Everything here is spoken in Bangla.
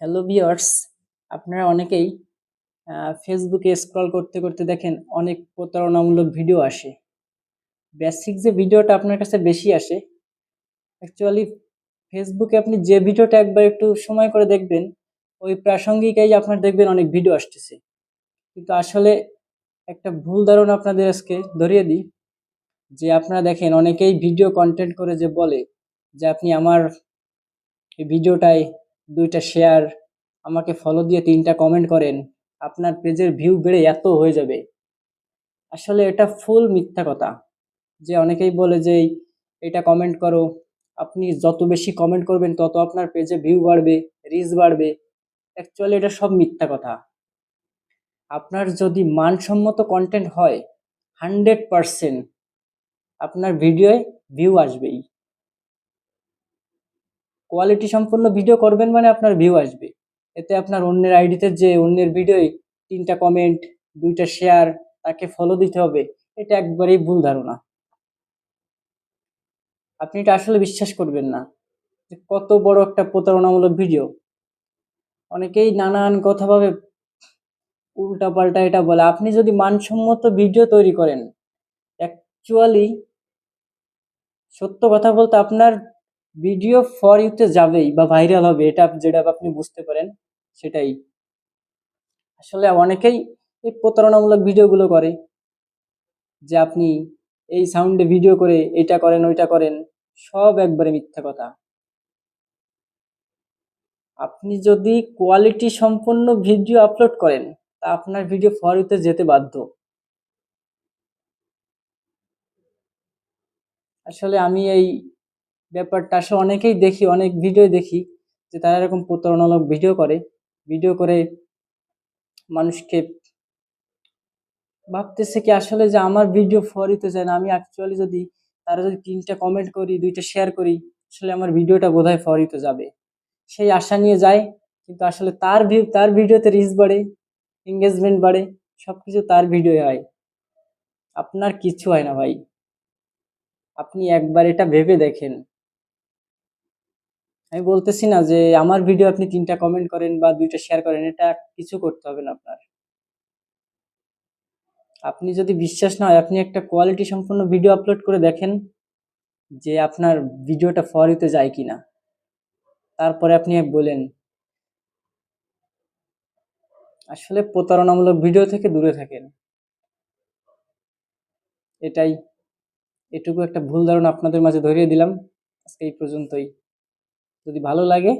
হ্যালো ভিউয়ার্স আপনারা অনেকেই ফেসবুকে স্ক্রল করতে করতে দেখেন অনেক প্রতারণামূলক ভিডিও আসে। বেসিক যে ভিডিওটা আপনার কাছে বেশি আসে অ্যাকচুয়ালি ফেসবুকে আপনি যে ভিডিওটা একবার একটু সময় করে দেখবেন, ওই প্রাসঙ্গিকই আপনার দেখবেন অনেক ভিডিও আসতেছে। কিন্তু আসলে একটা ভুল ধারণা আপনাদের আজকে ধরিয়ে দিই, যে আপনারা দেখেন অনেকেই ভিডিও কন্টেন্ট করে যে বলে যে আপনি আমার এই ভিডিওটায় দুইটা শেয়ার আমাকে ফলো দিয়ে তিনটা কমেন্ট করেন, আপনার পেজের ভিউ বেড়ে এত হয়ে যাবে। আসলে এটা ফুল মিথ্যা কথা। যে অনেকেই বলে যে, এটা কমেন্ট করো, আপনি যত বেশি কমেন্ট করবেন, তত আপনার পেজে ভিউ বাড়বে রিচ বাড়বে। অ্যাকচুয়ালি এটা সব মিথ্যা কথা। আপনার যদি মানসম্মত কন্টেন্ট হয় হান্ড্রেড পারসেন্ট আপনার ভিডিওয় ভিউ আসবেই। কোয়ালিটি সম্পন্ন ভিডিও করবেন মানে আপনার ভিউ আসবে। এতে আপনার অন্যের আইডিতে যে অন্যের ভিডিওয় তিনটা কমেন্ট দুইটা শেয়ার তাকে ফলো দিতে হবে, এটা একবারেই ভুল ধারণা। আপনি এটা আসলে বিশ্বাস করবেন না যে কত বড় একটা প্রতারণামূলক ভিডিও অনেকেই নানান কথা ভাবে উল্টা পাল্টা এটা বলে। আপনি যদি মানসম্মত ভিডিও তৈরি করেন অ্যাকচুয়ালি সত্য কথা বলতে আপনার ভিডিও ফর ইউতে যাবেই বা ভাইরাল হবে, এটা যেটা আপনি বুঝতে পারেন, সেটাই। আসলে অনেকেই এই প্রতারণামূলক ভিডিওগুলো করে, যে আপনি এই সাউন্ডে ভিডিও করে এটা করেন, ওইটা করেন, সব একবারে মিথ্যা কথা। আপনি যদি কোয়ালিটি সম্পন্ন ভিডিও আপলোড করেন, তা আপনার ভিডিও ফর ইউতে যেতে বাধ্য। আসলে আমি এই ব্যাপারটা আসলে অনেকেই দেখি, অনেক ভিডিও দেখি যে তারা এরকম প্রতারণামূলক ভিডিও করে। ভিডিও করে মানুষকে ভাবতেছে কি আসলে যে আমার ভিডিও ফরিতে যায় না। আমি অ্যাকচুয়ালি যদি তারা যদি তিনটা কমেন্ট করি, দুইটা শেয়ার করি, আসলে আমার ভিডিওটা বোধহয় ফরিতে যাবে। সেই আশা নিয়ে যায়, কিন্তু আসলে তার ভিউ তার ভিডিওতে রিচ বাড়ে এঙ্গেজমেন্ট বাড়ে সব কিছু তার ভিডিও হয়। আপনার কিছু হয় না ভাই। আপনি একবার এটা ভেবে দেখেন। আমি বলতেছি না যে আমার ভিডিও আপনি তিনটা কমেন্ট করেন বা দুইটা শেয়ার করেন, এটা কিছু করতে হবে না আপনার। আপনি যদি বিশ্বাস না হয়, আপনি একটা কোয়ালিটি সম্পন্ন ভিডিও আপলোড করে দেখেন যে আপনার ভিডিওটা ফরিতে যায় কি না তারপরে আপনি বলেন, আসলে প্রতারণামূলক ভিডিও থেকে দূরে থাকেন। এটাই, এটুকু একটা ভুল ধারণা আপনাদের মাঝে ধরিয়ে দিলাম। আজকে এই পর্যন্তই। যদি ভালো লাগে